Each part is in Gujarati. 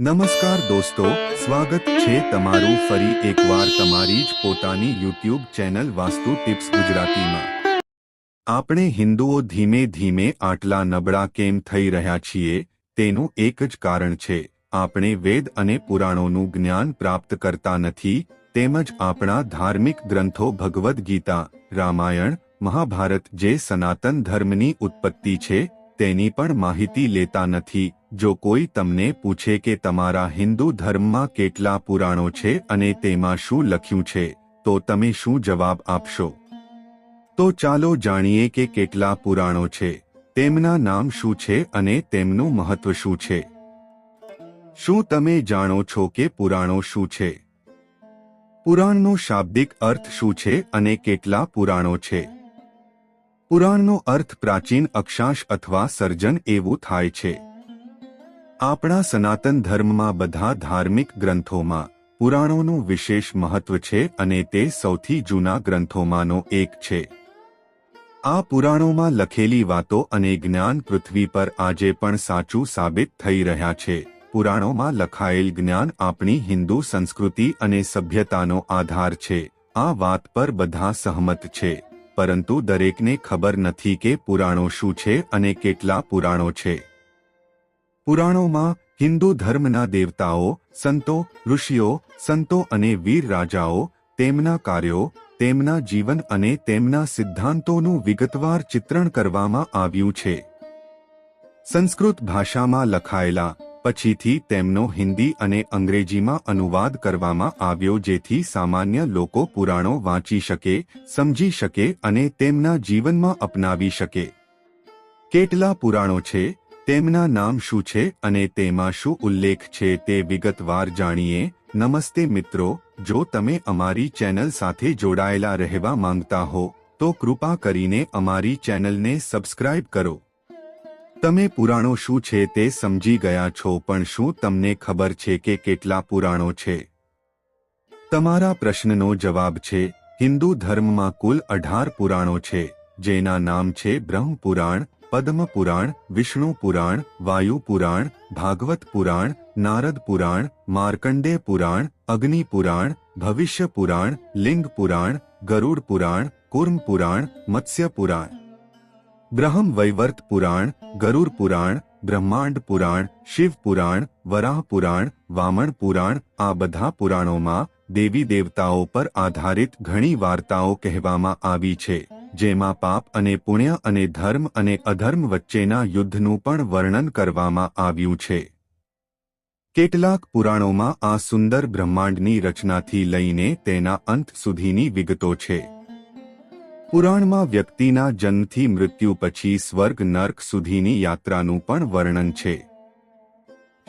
નમસ્કાર દોસ્તો, સ્વાગત છે તમારું ફરી એકવાર તમારી જ પોતાની યુટ્યુબ ચેનલ વાસ્તુ ટિપ્સ ગુજરાતીમાં. આપણે હિન્દુઓ ધીમે ધીમે આટલા નબળા કેમ થઈ રહ્યા છીએ, તેનું એક જ કારણ છે, આપણે વેદ અને પુરાણોનું જ્ઞાન પ્રાપ્ત કરતા નથી, તેમજ આપણા ધાર્મિક ગ્રંથો ભગવદ્ ગીતા, રામાયણ, મહાભારત જે સનાતન ધર્મની ઉત્પત્તિ છે તેની પણ માહિતી લેતા નથી. જો કોઈ તમને પૂછે કે તમારા હિન્દુ ધર્મમાં કેટલા પુરાણો છે અને તેમાં શું લખ્યું છે, તો તમે શું જવાબ આપશો? તો ચાલો જાણીએ કે કેટલા પુરાણો છે. તેમના નામ શું છે અને તેમનું મહત્વ શું છે? શું તમે જાણો છો કે પુરાણો શું છે? પુરાણનો શાબ્દિક અર્થ શું છે અને કેટલા પુરાણો છે? પુરાણનો અર્થ પ્રાચીન અક્ષાંશ અથવા સર્જન એવું થાય છે. આપણા સનાતન ધર્મમાં બધા ધાર્મિક ગ્રંથોમાં પુરાણોનું વિશેષ મહત્વ છે અને તે સૌથી જૂના ગ્રંથોમાંનો એક છે. આ પુરાણોમાં લખેલી વાતો અને જ્ઞાન પૃથ્વી પર આજે પણ સાચું સાબિત થઈ રહ્યા છે. પુરાણોમાં લખાયેલ જ્ઞાન આપણી હિન્દુ સંસ્કૃતિ અને સભ્યતાનો આધાર છે. આ વાત પર બધા સહમત છે. પરંતુ દરેકને ખબર નથી કે પુરાણો શું છે અને કેટલા પુરાણો છે. પુરાણોમાં હિન્દુ ધર્મના દેવતાઓ, સંતો, ઋષિઓ, સંતો અને વીર રાજાઓ, તેમના કાર્યો, તેમના જીવન અને તેમના સિદ્ધાંતોનું વિગતવાર ચિત્રણ કરવામાં આવ્યું છે. સંસ્કૃત ભાષામાં લખાયેલા પછીથી તેમનો હિન્દી અને અંગ્રેજીમાં અનુવાદ કરવામાં આવ્યો જેથી સામાન્ય લોકો પુરાણો વાંચી શકે, સમજી શકે અને તેમના જીવનમાં અપનાવી શકે. કેટલા પુરાણો છે, તેમના નામ શું છે અને તેમાં શું ઉલ્લેખ છે તે વિગતવાર જાણીએ. નમસ્તે મિત્રો, જો તમે અમારી ચેનલ સાથે જોડાયેલા રહેવા માંગતા હો, તો કૃપા કરીને અમારી ચેનલને સબસ્ક્રાઇબ કરો. તમે પુરાણો શું છે તે સમજી ગયા છો, પણ શું તમને ખબર છે કે કેટલા પુરાણો છે? તમારા પ્રશ્નનો જવાબ છે, હિન્દુ ધર્મમાં કુલ અઢાર પુરાણો છે, જેના નામ છે બ્રહ્મ પુરાણ, પદ્મ પુરાણ, વિષ્ણુ પુરાણ, વાયુ પુરાણ, ભાગવત પુરાણ, નારદ પુરાણ માર્કંડે પુરાણ, અગ્નિ પુરાણ, ભવિષ્ય પુરાણ, લિંગ પુરાણ, ગરુડ પુરાણ, કુર્મ પુરાણ, મત્સ્ય પુરાણ. બ્રહ્મ વૈવર્ત પુરાણ, ગરુર પુરાણ, બ્રહ્માંડ પુરાણ, શિવ પુરાણ, વરાહ પુરાણ, વામણ પુરાણ, આ બધા પુરાણોમાં દેવી દેવતાઓ પર આધારિત ઘણી વાર્તાઓ કહેવામાં આવી છે, જેમાં પાપ અને પુણ્ય અને ધર્મ અને અધર્મ વચ્ચેના યુદ્ધનું પણ વર્ણન કરવામાં આવ્યું છે. કેટલાક પુરાણોમાં આ સુંદર બ્રહ્માંડની રચનાથી લઈને તેના અંત સુધીની વિગતો છે. પુરાણમાં વ્યક્તિના જન્મથી મૃત્યુ પછી સ્વર્ગ નર્ક સુધીની યાત્રાનું પણ વર્ણન છે.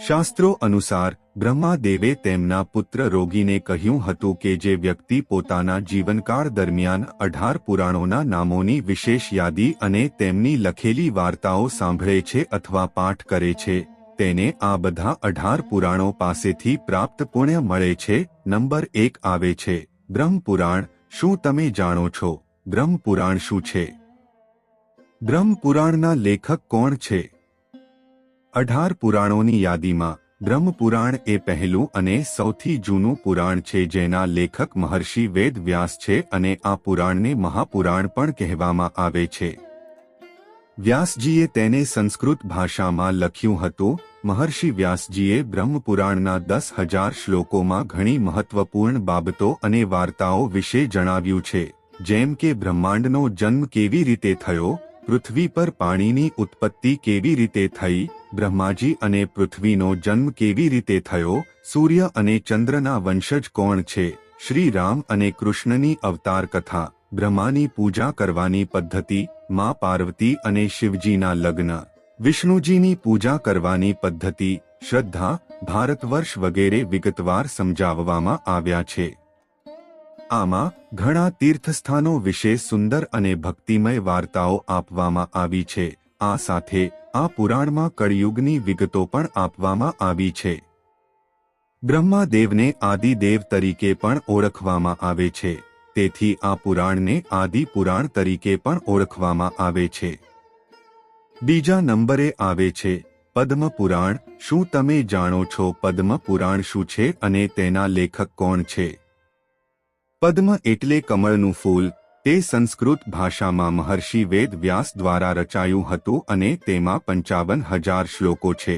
શાસ્ત્રો અનુસાર, બ્રહ્માદેવે તેમના પુત્ર રોગીને કહ્યું હતું કે જે વ્યક્તિ પોતાના જીવનકાળ દરમિયાન અઢાર પુરાણોના નામોની વિશેષ યાદી અને તેમની લખેલી વાર્તાઓ સાંભળે છે અથવા પાઠ કરે છે, તેને આ બધા અઢાર પુરાણો પાસેથી પ્રાપ્ત પુણ્ય મળે છે. નંબર એક આવે છે બ્રહ્મપુરાણ શું તમે જાણો છો? બ્રહ્મપુરાણ શું છે? બ્રહ્મપુરાણના લેખક કોણ છે? અઢાર પુરાણોની યાદીમાં બ્રહ્મપુરાણ એ પહેલું અને સૌથી જૂનું પુરાણ છે જેના લેખક મહર્ષિ વેદ વ્યાસ છે અને આ પુરાણને મહાપુરાણ પણ કહેવામાં આવે છે. વ્યાસજીએ તેને સંસ્કૃત ભાષામાં લખ્યું હતું. મહર્ષિ વ્યાસજીએ બ્રહ્મપુરાણના દસ હજાર શ્લોકોમાં ઘણી મહત્વપૂર્ણ બાબતો અને વાર્તાઓ વિશે જણાવ્યું છે. જેમ કે બ્રહ્માંડનો જન્મ કેવી રીતે થયો, પૃથ્વી પર પાણીની ઉત્પત્તિ કેવી રીતે થઈ, બ્રહ્માજી અને પૃથ્વીનો જન્મ કેવી રીતે થયો, સૂર્ય અને ચંદ્રના વંશજ કોણ છે, શ્રી રામ અને કૃષ્ણની અવતાર કથા, બ્રહ્માની પૂજા કરવાની પદ્ધતિ, મા પાર્વતી અને શિવજીના લગ્ન, વિષ્ણુજીની પૂજા કરવાની પદ્ધતિ, શ્રદ્ધા, ભારતવર્ષ વગેરે વિગતવાર સમજાવવામાં આવ્યા છે. આમાં ઘણા તીર્થસ્થાનો વિશે સુંદર અને ભક્તિમય વાર્તાઓ આપવામાં આવી છે. આ સાથે આ પુરાણમાં કળિયુગની વિગતો પણ આપવામાં આવી છે. બ્રહ્માદેવને આદિદેવ તરીકે પણ ઓળખવામાં આવે છે. તેથી આ પુરાણને આદિ તરીકે પણ ઓળખવામાં આવે છે. બીજા નંબરે આવે છે, પદ્મ પુરાણ. શું તમે જાણો છો પદ્મ પુરાણ શું છે અને તેના લેખક કોણ છે? પદ્મ એટલે કમળનું ફૂલ, તે સંસ્કૃત ભાષામાં મહર્ષિ વેદ વ્યાસ દ્વારા રચાયું હતું અને તેમાં પંચાવન હજાર શ્લોકો છે.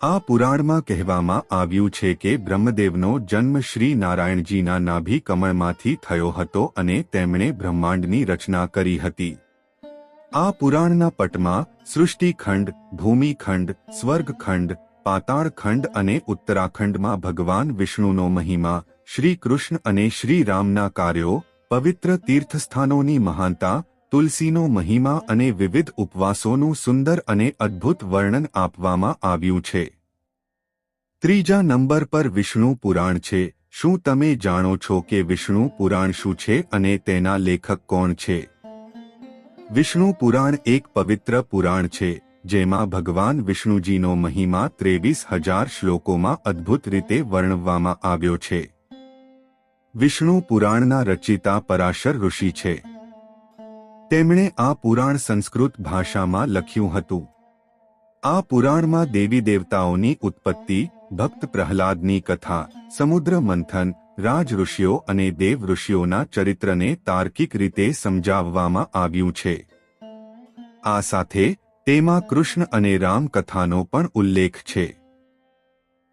આ પુરાણમાં કહેવામાં આવ્યું છે કે બ્રહ્મદેવનો જન્મ શ્રી નારાયણજીના નાભી કમળમાંથી થયો હતો અને તેમણે બ્રહ્માંડની રચના કરી હતી. આ પુરાણના પટમાં સૃષ્ટિખંડ, ભૂમિખંડ, સ્વર્ગખંડ, પાતાળખંડ અને ઉત્તરાખંડમાં ભગવાન વિષ્ણુનો મહિમા શ્રી કૃષ્ણ અને શ્રી રામના કાર્યો, પવિત્ર તીર્થસ્થાનોની મહાનતા, તુલસીનો મહિમા અને વિવિધ ઉપવાસોનું સુંદર અને અદ્ભુત વર્ણન આપવામાં આવ્યું છે. ત્રીજા નંબર પર વિષ્ણુ પુરાણ છે. શું તમે જાણો છો કે વિષ્ણુ પુરાણ શું છે અને તેના લેખક કોણ છે? વિષ્ણુ પુરાણ એક પવિત્ર પુરાણ છે, જેમાં ભગવાન વિષ્ણુજીનો મહિમા ત્રેવીસ હજાર શ્લોકોમાં અદ્ભુત રીતે વર્ણવવામાં આવ્યો છે. વિષ્ણુ પુરાણના રચિતા પરાશર ઋષિ છે. તેમણે આ પુરાણ સંસ્કૃત ભાષામાં લખ્યું હતું. આ પુરાણમાં દેવી દેવતાઓની ઉત્પત્તિ, ભક્ત પ્રહલાદની કથા, સમુદ્ર મંથન, રાજ ઋષિઓ અને દેવ ઋષિઓના ચરિત્રને તાર્કિક રીતે સમજાવવામાં આવ્યું છે. આ સાથે તેમાં કૃષ્ણ અને રામ કથાનો પણ ઉલ્લેખ છે.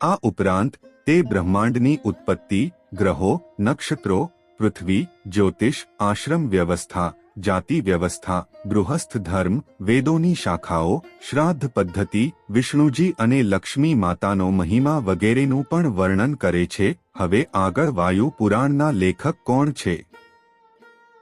આ ઉપરાંત તે બ્રહ્માંડની ઉત્પત્તિ ગ્રહો, નક્ષત્રો, પૃથ્વી, જ્યોતિષ, આશ્રમ વ્યવસ્થા, જાતિ વ્યવસ્થા, ગૃહસ્થ ધર્મ, વેદોની શાખાઓ, શ્રાદ્ધ પદ્ધતિ, વિષ્ણુજી અને લક્ષ્મી માતાનો મહિમા વગેરેનું પણ વર્ણન કરે છે. હવે આગળ વાયુ પુરાણના લેખક કોણ છે?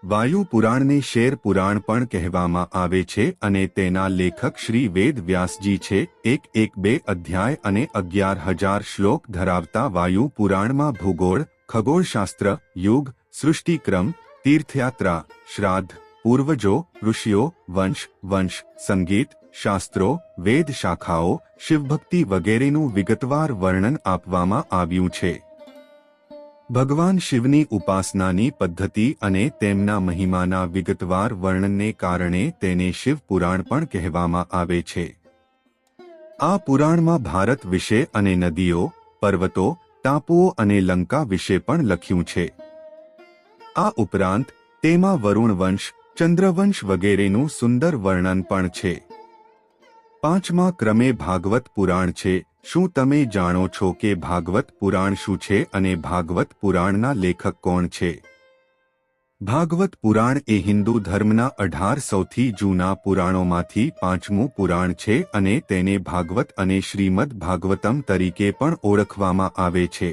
વાયુ પુરાણને શેર પુરાણ પણ કહેવામાં આવે છે અને તેના લેખક શ્રી વેદ વ્યાસજી છે. એક એક બે અધ્યાય અને અગિયાર હજાર શ્લોક ધરાવતા વાયુ પુરાણમાં ભૂગોળ ખગોળશાસ્ત્ર, યુગ, સૃષ્ટિક્રમ, તીર્થયાત્રા, શ્રાદ્ધ, પૂર્વજો, ઋષિઓ, વંશ વંશ, સંગીત, શાસ્ત્રો, વેદ શાખાઓ, શિવભક્તિ વગેરેનું વિગતવાર વર્ણન આપવામાં આવ્યું છે. ભગવાન શિવની ઉપાસનાની પદ્ધતિ અને તેમના મહિમાના વિગતવાર વર્ણનને કારણે તેને શિવ પુરાણ પણ કહેવામાં આવે છે. આ પુરાણમાં ભારત વિશે અને નદીઓ, પર્વતો ટાપુઓ અને લંકા વિશે પણ લખ્યું છે. આ ઉપરાંત, તેમાં વરુણવંશ ચંદ્રવંશ વગેરેનું સુંદર વર્ણન પણ છે. પાંચમા ક્રમે ભાગવત પુરાણ છે. શું તમે જાણો છો કે ભાગવત પુરાણ શું છે અને ભાગવત પુરાણના લેખક કોણ છે? ભાગવત પુરાણ એ હિન્દુ ધર્મના અઢાર સૌથી જૂના પુરાણોમાંથી પાંચમું પુરાણ છે અને તેને ભાગવત અને શ્રીમદ ભાગવતમ તરીકે પણ ઓળખવામાં આવે છે.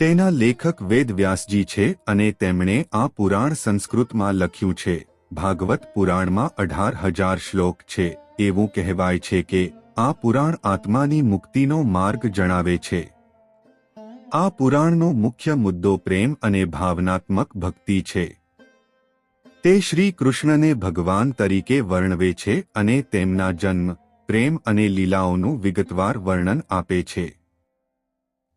તેના લેખક વેદવ્યાસજી છે અને તેમણે આ પુરાણ સંસ્કૃતમાં લખ્યું છે. ભાગવત પુરાણમાં અઢાર હજાર શ્લોક છે. એવું કહેવાય છે કે આ પુરાણ આત્માની મુક્તિનો માર્ગ જણાવે છે. આ પુરાણનો મુખ્ય મુદ્દો પ્રેમ અને ભાવનાત્મક ભક્તિ છે. તે શ્રી કૃષ્ણને ભગવાન તરીકે વર્ણવે છે અને તેમના જન્મ, પ્રેમ અને લીલાઓનું વિગતવાર વર્ણન આપે છે.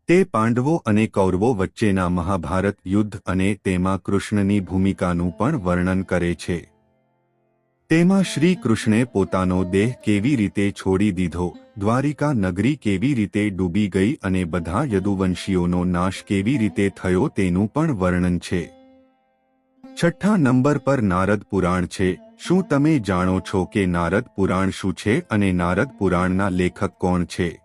તે પાંડવો અને કૌરવો વચ્ચેના મહાભારત યુદ્ધ અને તેમાં કૃષ્ણની ભૂમિકાનું પણ વર્ણન કરે છે. તેમાં શ્રી કૃષ્ણે પોતાનો દેહ કેવી રીતે છોડી દીધો? દ્વારિકા નગરી કેવી રીતે ડૂબી ગઈ અને બધા યદુવંશીઓનો નાશ કેવી રીતે થયો તેનું પણ વર્ણન છે. છઠ્ઠા નંબર પર નારદ પુરાણ છે. શું તમે જાણો છો કે નારદ પુરાણ શું છે અને નારદ પુરાણના લેખક કોણ છે?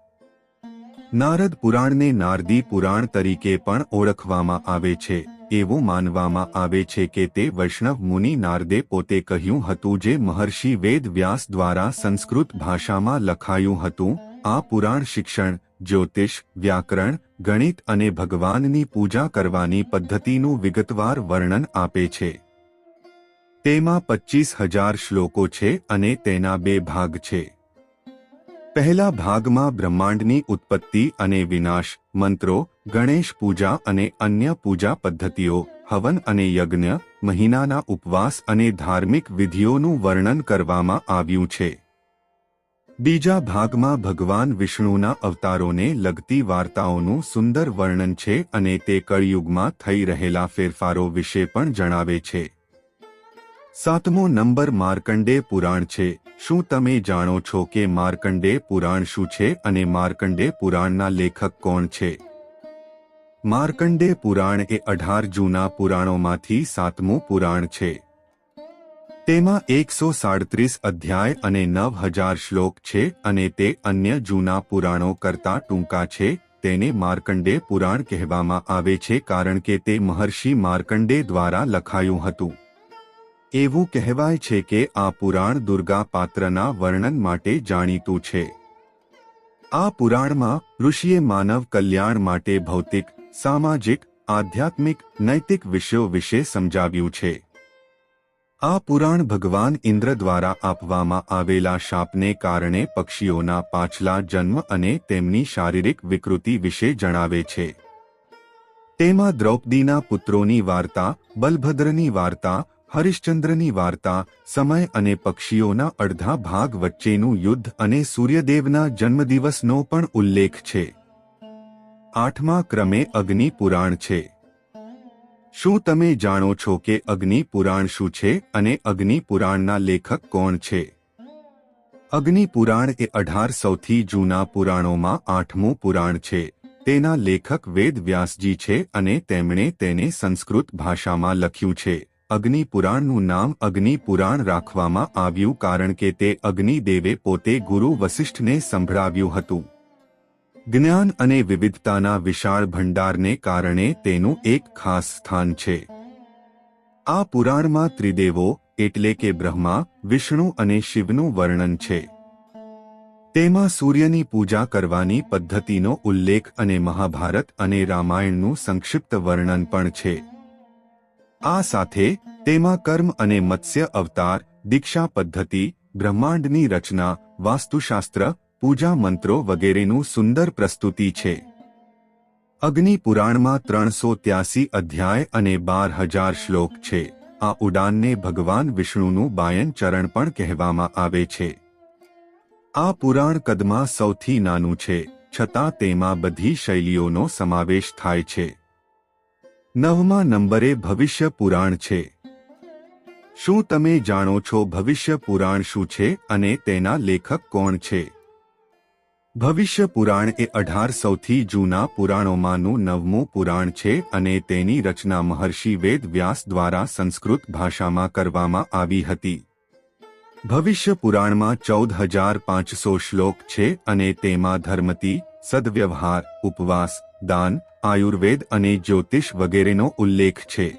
નારદ પુરાણને નારદી પુરાણ તરીકે પણ ઓળખવામાં આવે છે. એવું માનવામાં આવે છે કે તે વૈષ્ણવ મુનિ નારદે પોતે કહ્યું હતું જે મહર્ષિ વેદ વ્યાસ દ્વારા સંસ્કૃત ભાષામાં લખાયું હતું, આ પુરાણ શિક્ષણ, જ્યોતિષ, વ્યાકરણ, ગણિત અને ભગવાનની પૂજા કરવાની પદ્ધતિનું વિગતવાર વર્ણન આપે છે. તેમાં પચીસ હજાર શ્લોકો છે અને તેના બે ભાગ છે. પહેલા ભાગમાં બ્રહ્માંડની ઉત્પત્તિ અને વિનાશ, મંત્રો, ગણેશ પૂજા અને અન્ય પૂજા પદ્ધતિઓ, હવન અને યજ્ઞ, મહિનાના ઉપવાસ અને ધાર્મિક વિધિઓનું વર્ણન કરવામાં આવ્યું છે. બીજા ભાગમાં ભગવાન વિષ્ણુના અવતારોને લગતી વાર્તાઓનું સુંદર વર્ણન છે અને તે કળયુગમાં થઈ રહેલા ફેરફારો વિશે પણ જણાવે છે. સાતમો નંબર માર્કંડે પુરાણ છે. શું તમે જાણો છો કે માર્કંડે પુરાણ શું છે અને માર્કંડે પુરાણના લેખક કોણ છે? માર્કંડે પુરાણ એ અઢાર જૂના પુરાણોમાંથી સાતમું પુરાણ છે. તેમાં એકસો સાડત્રીસ અધ્યાય અને નવ હજાર શ્લોક છે અને તે અન્ય જૂના પુરાણો કરતાં ટૂંકા છે. તેને માર્કંડે પુરાણ કહેવામાં આવે છે કારણ કે તે મહર્ષિ માર્કંડે દ્વારા લખાયું હતું. એવું કહેવાય છે કે આ પુરાણ દુર્ગા પાત્રના વર્ણન માટે જાણીતું છે. આ પુરાણમાં ઋષિએ માનવ કલ્યાણ માટે ભૌતિક, સામાજિક, આધ્યાત્મિક, નૈતિક વિષયો વિશે સમજાવ્યું છે. આ પુરાણ ભગવાન ઇન્દ્ર દ્વારા આપવામાં આવેલા શાપને કારણે પક્ષીઓના પાછલા જન્મ અને તેમની શારીરિક વિકૃતિ વિશે જણાવે છે. તેમાં દ્રૌપદીના પુત્રોની વાર્તા, બલભદ્રની વાર્તા હરિશ્ચંદ્રની વાર્તા સમય અને પક્ષીઓના અડધા ભાગ વચ્ચેનું યુદ્ધ અને સૂર્યદેવના જન્મદિવસનો પણ ઉલ્લેખ છે. આઠમા ક્રમે અગ્નિ પુરાણ છે. શું તમે જાણો છો કે અગ્નિ પુરાણ શું છે અને અગ્નિ પુરાણના લેખક કોણ છે? અગ્નિ પુરાણ એ અઢાર સૌથી જૂના પુરાણોમાં આઠમું પુરાણ છે. તેના લેખક વેદ વ્યાસજી છે અને તેમણે તેને સંસ્કૃત ભાષામાં લખ્યું છે. અગ્નિ પુરાણનું નામ અગ્નિ પુરાણ રાખવામાં આવ્યું કારણ કે તે અગ્નિદેવે પોતે ગુરુ વસિષ્ઠને સંભળાવ્યું હતું. જ્ઞાન અને વિવિધતાના વિશાળ ભંડારને કારણે તેનું એક ખાસ સ્થાન છે. આ પુરાણમાં ત્રિદેવો એટલે કે બ્રહ્મા, વિષ્ણુ અને શિવનું વર્ણન છે. તેમાં સૂર્યની પૂજા કરવાની પદ્ધતિનો ઉલ્લેખ અને મહાભારત અને રામાયણનું સંક્ષિપ્ત વર્ણન પણ છે. આ સાથે તેમાં કર્મ અને મત્સ્ય અવતાર, દીક્ષા પદ્ધતિ, બ્રહ્માંડની રચના, વાસ્તુશાસ્ત્ર, પૂજા મંત્રો વગેરેનું સુંદર પ્રસ્તુતિ છે. અગ્નિ પુરાણમાં ત્રણસો ત્યાસી અધ્યાય અને બાર હજાર શ્લોક છે. આ ઉડાનને ભગવાન વિષ્ણુનું બાયન ચરણ પણ કહેવામાં આવે છે. આ પુરાણ કદમાં સૌથી નાનું છે, છતાં તેમાં બધી શૈલીઓનો સમાવેશ થાય છે. નવમા નંબરે ભવિષ્ય પુરાણ છે. શું તમે જાણો છો ભવિષ્ય પુરાણ શું છે અને તેના લેખક કોણ છે? ભવિષ્ય પુરાણ એ અઢાર સૌથી જૂના પુરાણોમાંનું નવમું પુરાણ છે અને તેની રચના મહર્ષિ વેદ વ્યાસ દ્વારા સંસ્કૃત ભાષામાં કરવામાં આવી હતી. ભવિષ્ય પુરાણમાં ચૌદ હજાર પાંચસો શ્લોક છે અને તેમાં ધર્મતી, સદવ્યવહાર, ઉપવાસ દાન, આયુર્વેદ અને જ્યોતિષ વગેરેનો ઉલ્લેખ છે.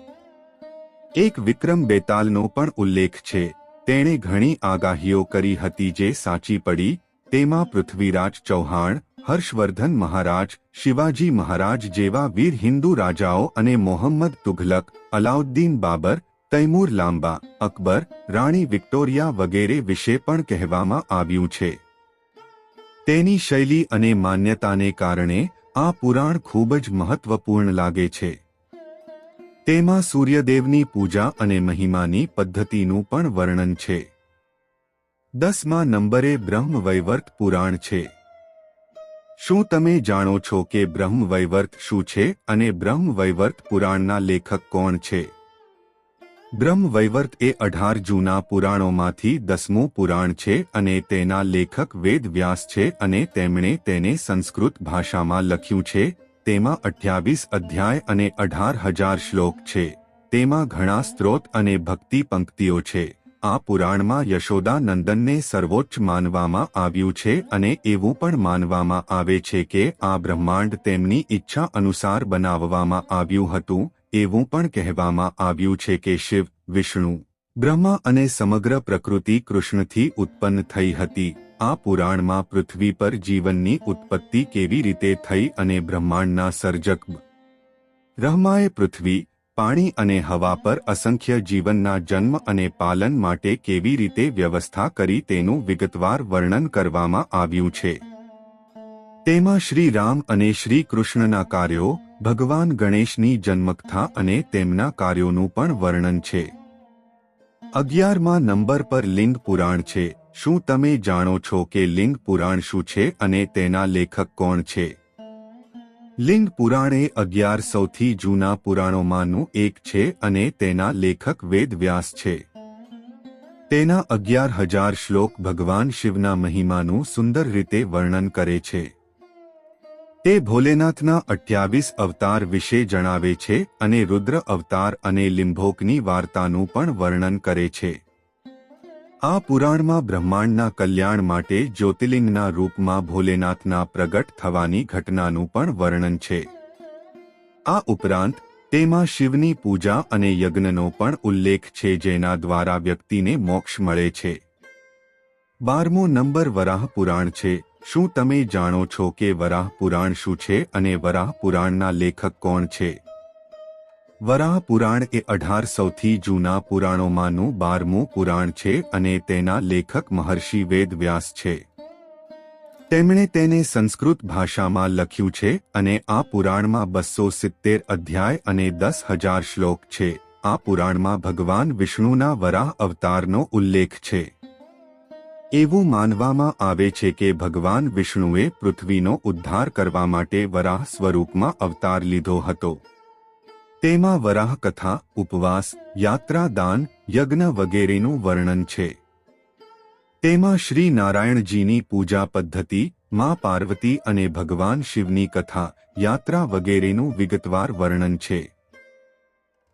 એક વિક્રમ બેતાલનો પણ ઉલ્લેખ છે. તેણે ઘણી આગાહીઓ કરી હતી જે સાચી પડી. તેમાં પૃથ્વીરાજ ચૌહાણ, હર્ષવર્ધન મહારાજ, શિવાજી મહારાજ જેવા વીર હિન્દુ રાજાઓ અને મોહમ્મદ તુઘલક, અલાઉદ્દીન બાબર, તૈમૂર લાંબા, અકબર, રાણી વિક્ટોરિયા વગેરે વિશે પણ કહેવામાં આવ્યું છે. તેની શૈલી અને માન્યતાને કારણે આ પુરાણ ખૂબ જ મહત્વપૂર્ણ લાગે છે. તેમાં સૂર્યદેવની પૂજા અને મહિમાની પદ્ધતિનું પણ વર્ણન છે. દસમા નંબરે બ્રહ્મવૈવર્ત પુરાણ છે. શું તમે જાણો છો કે બ્રહ્મવૈવર્ત શું છે અને બ્રહ્મવૈવર્ત પુરાણના લેખક કોણ છે? બ્રહ્મ વૈવર્ત એ અઢાર જૂના પુરાણોમાંથી દસમું પુરાણ છે અને તેના લેખક વેદ વ્યાસ છે અને તેમણે તેને સંસ્કૃત ભાષામાં લખ્યું છે. તેમાં અઠ્યાવીસ અધ્યાય અને અઢાર હજાર શ્લોક છે. તેમાં ઘણા સ્ત્રોત અને ભક્તિ પંક્તિઓ છે. આ પુરાણમાં યશોદા નંદનને સર્વોચ્ચ માનવામાં આવ્યું છે અને એવું પણ માનવામાં આવે છે કે આ બ્રહ્માંડ તેમની ઈચ્છા અનુસાર બનાવવામાં આવ્યું હતું. એવું પણ કહેવામાં આવ્યું છે કે શિવ, વિષ્ણુ, બ્રહ્મા અને સમગ્ર પ્રકૃતિ કૃષ્ણથી ઉત્પન્ન થઈ હતી. આ પુરાણમાં પૃથ્વી પર જીવનની ઉત્પત્તિ કેવી રીતે થઈ અને બ્રહ્માંડના સર્જક બ્રહ્માએ પૃથ્વી, પાણી અને હવા પર અસંખ્ય જીવનના જન્મ અને પાલન માટે કેવી રીતે વ્યવસ્થા કરી તેનું વિગતવાર વર્ણન કરવામાં આવ્યું છે. તેમાં શ્રી રામ અને શ્રી કૃષ્ણના કાર્યો, ભગવાન ગણેશની જન્મકથા અને તેમના કાર્યોનું પણ વર્ણન છે. અગિયારમાં નંબર પર લિંગ પુરાણ છે. શું તમે જાણો છો કે લિંગ પુરાણ શું છે અને તેના લેખક કોણ છે? લિંગ પુરાણ એ અગિયાર સૌથી જૂના પુરાણોમાંનું એક છે અને તેના લેખક વેદવ્યાસ છે. તેના અગિયાર હજાર શ્લોક ભગવાન શિવના મહિમાનું સુંદર રીતે વર્ણન કરે છે. તે ભોલેનાથના અઠ્યાવીસ અવતાર વિશે જણાવે છે અને રુદ્ર અવતાર અને લિંભોકની વાર્તાનું પણ વર્ણન કરે છે. આ પુરાણમાં બ્રહ્માંડના કલ્યાણ માટે જ્યોતિર્લિંગના રૂપમાં ભોલેનાથના પ્રગટ થવાની ઘટનાનું પણ વર્ણન છે. આ ઉપરાંત, તેમાં શિવની પૂજા અને યજ્ઞનો પણ ઉલ્લેખ છે જેના દ્વારા વ્યક્તિને મોક્ષ મળે છે. બારમો નંબર વરાહ પુરાણ છે. શું તમે જાણો છો કે વરાહ પુરાણ શું છે અને વરાહ પુરાણના લેખક કોણ છે? વરાહ પુરાણ એ અઢાર સૌથી જૂના પુરાણોમાંનું બારમું પુરાણ છે અને તેના લેખક મહર્ષિ વેદ વ્યાસ છે. તેમણે તેને સંસ્કૃત ભાષામાં લખ્યું છે અને આ પુરાણમાં બસો સિત્તેર અધ્યાય અને દસ હજાર શ્લોક છે. આ પુરાણમાં ભગવાન વિષ્ણુના વરાહ અવતારનો ઉલ્લેખ છે. એવું માનવામાં આવે છે કે ભગવાન વિષ્ણુએ પૃથ્વીનો ઉદ્ધાર કરવા માટે વરાહ સ્વરૂપમાં અવતાર લીધો હતો. તેમાં વરાહ કથા, ઉપવાસ, યાત્રા દાન, યજ્ઞ વગેરેનું વર્ણન છે. તેમાં શ્રી નારાયણજીની પૂજા પદ્ધતિ, મા પાર્વતી અને ભગવાન શિવની કથા, યાત્રા વગેરેનું વિગતવાર વર્ણન છે.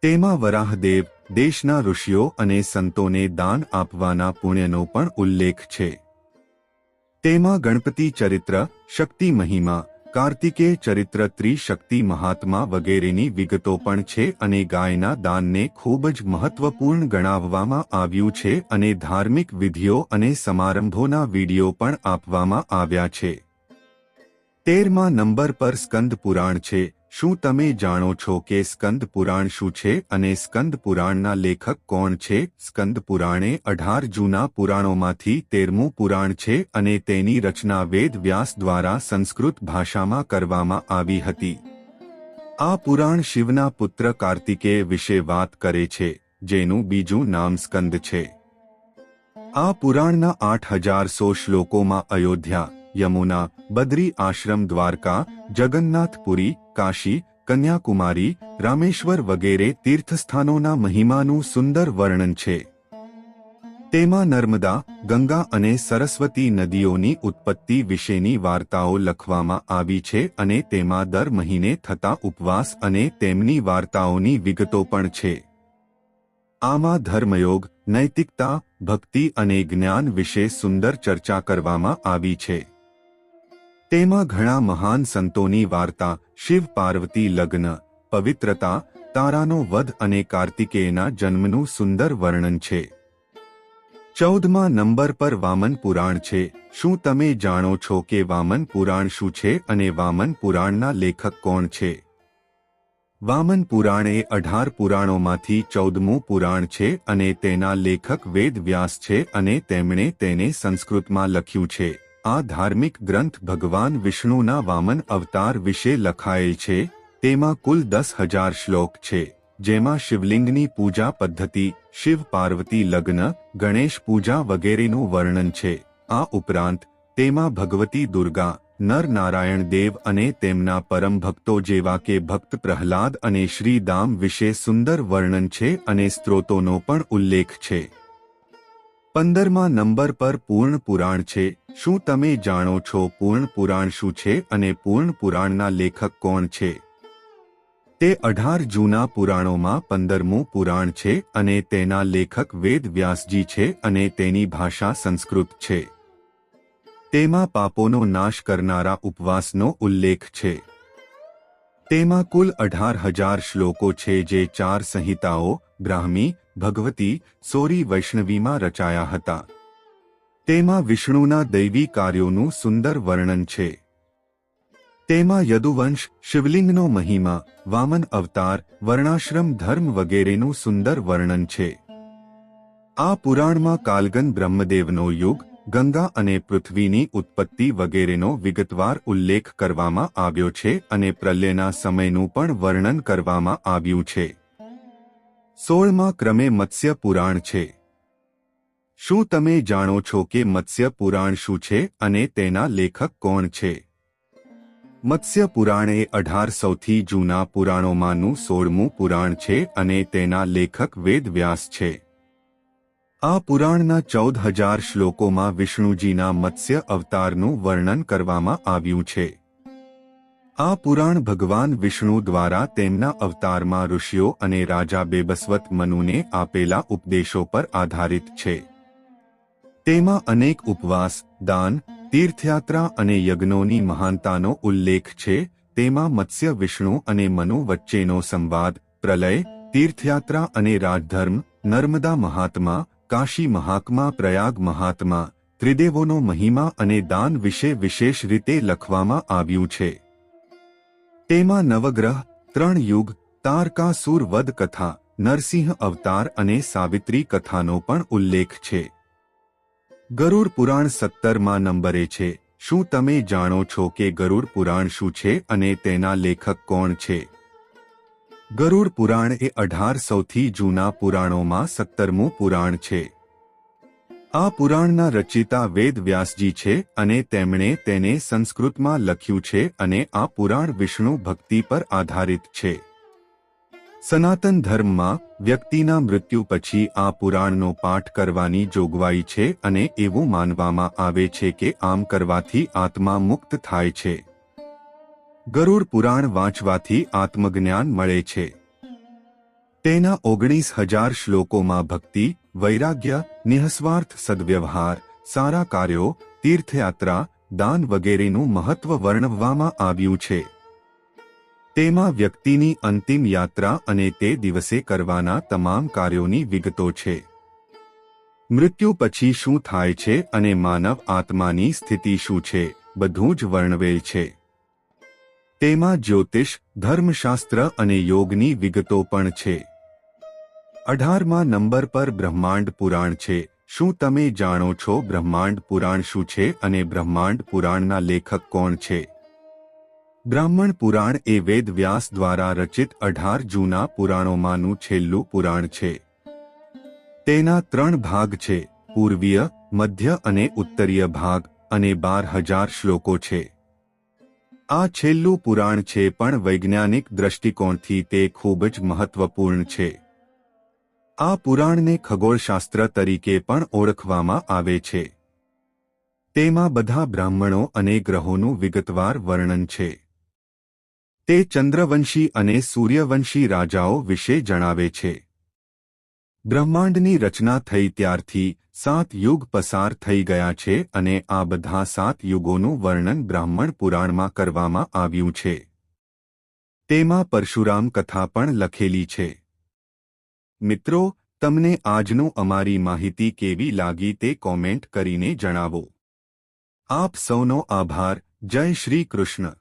તેમાં વરાહદેવ દેશના ઋષિઓ અને સંતોને દાન આપવાના પુણ્યનો પણ ઉલ્લેખ છે. તેમાં ગણપતિ ચરિત્ર, શક્તિ મહિમા કાર્તિકેય ચરિત્ર ત્રિશક્તિ મહાત્મા વગેરેની વિગતો પણ છે અને ગાયના દાનને ખૂબ જ મહત્વપૂર્ણ ગણાવવામાં આવ્યું છે અને ધાર્મિક વિધિઓ અને સમારંભોના વીડિયો પણ આપવામાં આવ્યા છે. તેરમા નંબર પર સ્કંદ પુરાણ છે. શું તમે જાણો છો કે સ્કંદ પુરાણ શું છે અને સ્કંદ પુરાણના લેખક કોણ છે? સ્કંદ પુરાણે અઢાર જૂના પુરાણોમાંથી તેરમું પુરાણ છે અને તેની રચના વેદ વ્યાસ દ્વારા સંસ્કૃત ભાષામાં કરવામાં આવી હતી. આ પુરાણ શિવના પુત્ર કાર્તિકેય વિશે વાત કરે છે, જેનું બીજું નામ સ્કંદ છે. આ પુરાણના આઠ હજારસો શ્લોકોમાં અયોધ્યા યમુના, બદ્રી આશ્રમ દ્વારકા, જગન્નાથપુરી, કાશી, કન્યાકુમારી, રામેશ્વર વગેરે તીર્થસ્થાનોના મહિમાનું સુંદર વર્ણન છે. તેમાં નર્મદા, ગંગા અને સરસ્વતી નદીઓની ઉત્પત્તિ વિશેની વાર્તાઓ લખવામાં આવી છે અને તેમાં દર મહિને થતા ઉપવાસ અને તેમની વાર્તાઓની વિગતો પણ છે. આમાં ધર્મયોગ, નૈતિકતા, ભક્તિ અને જ્ઞાન વિશે સુંદર ચર્ચા કરવામાં આવી છે. તેમાં ઘણા મહાન સંતોની વાર્તા, શિવ પાર્વતી લગ્ન, પવિત્રતા, તારાનો વધ અને કાર્તિકેયના જન્મનું સુંદર વર્ણન છે. ચૌદમાં નંબર પર વામન પુરાણ છે. શું તમે જાણો છો કે વામન પુરાણ શું છે અને વામન પુરાણના લેખક કોણ છે? વામન પુરાણ એ અઢાર પુરાણોમાંથી ચૌદમું પુરાણ છે અને તેના લેખક વેદ વ્યાસ છે અને તેમણે તેને સંસ્કૃતમાં લખ્યું છે. આ ધાર્મિક ગ્રંથ ભગવાન વિષ્ણુના વામન અવતાર વિશે લખાયેલ છે. તેમાં કુલ દસ હજાર શ્લોક છે. જેમાં શિવલિંગની પૂજા પદ્ધતિ, શિવ પાર્વતી લગ્ન, ગણેશ પૂજા વગેરેનું વર્ણન છે. આ ઉપરાંત, તેમાં ભગવતી દુર્ગા, નર નારાયણ દેવ અને તેમના પરમ ભક્તો જેવા કે ભક્ત પ્રહલાદ અને શ્રીદામ વિશે સુંદર વર્ણન છે અને સ્ત્રોતોનો પણ ઉલ્લેખ છે. પંદરમાં નંબર પર પૂર્ણ પુરાણ છે. શું તમે જાણો છો પૂર્ણ પુરાણ શું છે અને પૂર્ણ પુરાણના લેખક કોણ છે? તે અઢાર જૂના પુરાણોમાં પંદરમું પુરાણ છે અને તેના લેખક વેદ વ્યાસજી છે અને તેની ભાષા સંસ્કૃત છે. તેમાં પાપોનો નાશ કરનારા ઉપવાસનો ઉલ્લેખ છે. તેમાં કુલ અઢાર હજાર શ્લોકો છે જે ચાર સંહિતાઓ, બ્રાહ્મી ભગવતી સોરી વૈષ્ણવીમાં રચાયા હતા. તેમાં વિષ્ણુના દૈવી કાર્યોનું સુંદર વર્ણન છે. તેમાં યદુવંશ, શિવલિંગનો મહિમા, વામન અવતાર, વર્ણાશ્રમ ધર્મ વગેરેનું સુંદર વર્ણન છે. આ પુરાણમાં કાલગન બ્રહ્મદેવનો યુગ, ગંગા અને પૃથ્વીની ઉત્પત્તિ વગેરેનો વિગતવાર ઉલ્લેખ કરવામાં આવ્યો છે અને પ્રલયના સમયનું પણ વર્ણન કરવામાં આવ્યું છે. સોળમાં ક્રમે મત્સ્ય પુરાણ છે. શું તમે જાણો છો કે મત્સ્ય પુરાણ શું છે અને તેના લેખક કોણ છે? મત્સ્ય પુરાણ એ અઢાર સૌથી જૂના પુરાણોમાંનું સોળમું પુરાણ છે અને તેના લેખક વેદ વ્યાસ છે. આ પુરાણના ચૌદ હજાર શ્લોકોમાં વિષ્ણુજીના મત્સ્ય અવતારનું વર્ણન કરવામાં આવ્યું છે. આ પુરાણ ભગવાન વિષ્ણુ દ્વારા તેમના અવતારમાં ઋષિઓ અને રાજા બેબસ્વત મનુને આપેલા ઉપદેશો પર આધારિત છે. તેમાં અનેક ઉપવાસ, દાન, તીર્થયાત્રા અને યજ્ઞોની મહાનતાનો ઉલ્લેખ છે. તેમાં મત્સ્ય વિષ્ણુ અને મનુ વચ્ચેનો સંવાદ, પ્રલય, તીર્થયાત્રા અને રાજધર્મ, નર્મદા મહાત્મા, કાશી મહાત્મા, પ્રયાગ મહાત્મા, ત્રિદેવોનો મહિમા અને દાન વિશે વિશેષ રીતે લખવામાં આવ્યું છે. તેમાં નવગ્રહ, ત્રણ યુગ, તારકાસુર વધ કથા, નરસિંહ અવતાર અને સાવિત્રી કથાનો પણ ઉલ્લેખ છે. ગરુડ પુરાણ સત્તરમાં નંબરે છે. શું તમે જાણો છો કે ગરુડ પુરાણ શું છે અને તેના લેખક કોણ છે? ગરુડ પુરાણ એ અઢાર સૌથી જૂના પુરાણોમાં સત્તરમું પુરાણ છે. આ પુરાણના રચિતા વેદ વ્યાસજી છે અને તેમણે તેને સંસ્કૃતમાં લખ્યું છે અને આ પુરાણ વિષ્ણુ ભક્તિ પર આધારિત છે. સનાતન ધર્મમાં વ્યક્તિના મૃત્યુ પછી આ પુરાણનો પાઠ કરવાની જોગવાઈ છે અને એવું માનવામાં આવે છે કે આમ કરવાથી આત્મા મુક્ત થાય છે. ગરુડ પુરાણ વાંચવાથી આત્મજ્ઞાન મળે છે. તેના ઓગણીસ હજાર શ્લોકોમાં ભક્તિ વૈરાગ્ય, નિઃસ્વાર્થ સદવ્યવહાર, સારા કાર્યો, તીર્થયાત્રા, દાન વગેરેનું મહત્વ વર્ણવવામાં આવ્યું છે. તેમાં વ્યક્તિની અંતિમ યાત્રા અને તે દિવસે કરવાના તમામ કાર્યોની વિગતો છે. મૃત્યુ પછી શું થાય છે અને માનવ આત્માની સ્થિતિ શું છે, બધું જ વર્ણવેલ છે. તેમાં જ્યોતિષ, ધર્મશાસ્ત્ર અને યોગની વિગતો પણ છે. અઢારમાં નંબર પર બ્રહ્માંડ પુરાણ છે. શું તમે જાણો છો બ્રહ્માંડ પુરાણ શું છે અને બ્રહ્માંડ પુરાણના લેખક કોણ છે? બ્રાહ્મણ પુરાણ એ વેદ વ્યાસ દ્વારા રચિત અઢાર જૂના પુરાણોમાંનું છેલ્લું પુરાણ છે. તેના ત્રણ ભાગ છે, પૂર્વીય, મધ્ય અને ઉત્તરીય ભાગ, અને બાર હજાર શ્લોકો છે. આ છેલ્લું પુરાણ છે પણ વૈજ્ઞાનિક દ્રષ્ટિકોણથી તે ખૂબ જ મહત્વપૂર્ણ છે. આ પુરાણને ખગોળશાસ્ત્ર તરીકે પણ ઓળખવામાં આવે છે. તેમાં બધા બ્રાહ્મણો અને ગ્રહોનું વિગતવાર વર્ણન છે. તે ચંદ્રવંશી અને સૂર્યવંશી રાજાઓ વિશે જણાવે છે. બ્રહ્માંડની રચના થઈ ત્યારથી સાત યુગ પસાર થઈ ગયા છે અને આ બધા સાત યુગોનું વર્ણન બ્રાહ્મણ પુરાણમાં કરવામાં આવ્યું છે. તેમાં પરશુરામ કથા પણ લખેલી છે. મિત્રો, તમને આજનું અમારી માહિતી કેવી લાગી તે કોમેન્ટ કરીને જણાવો. આપ સૌનો આભાર. જય શ્રી કૃષ્ણ.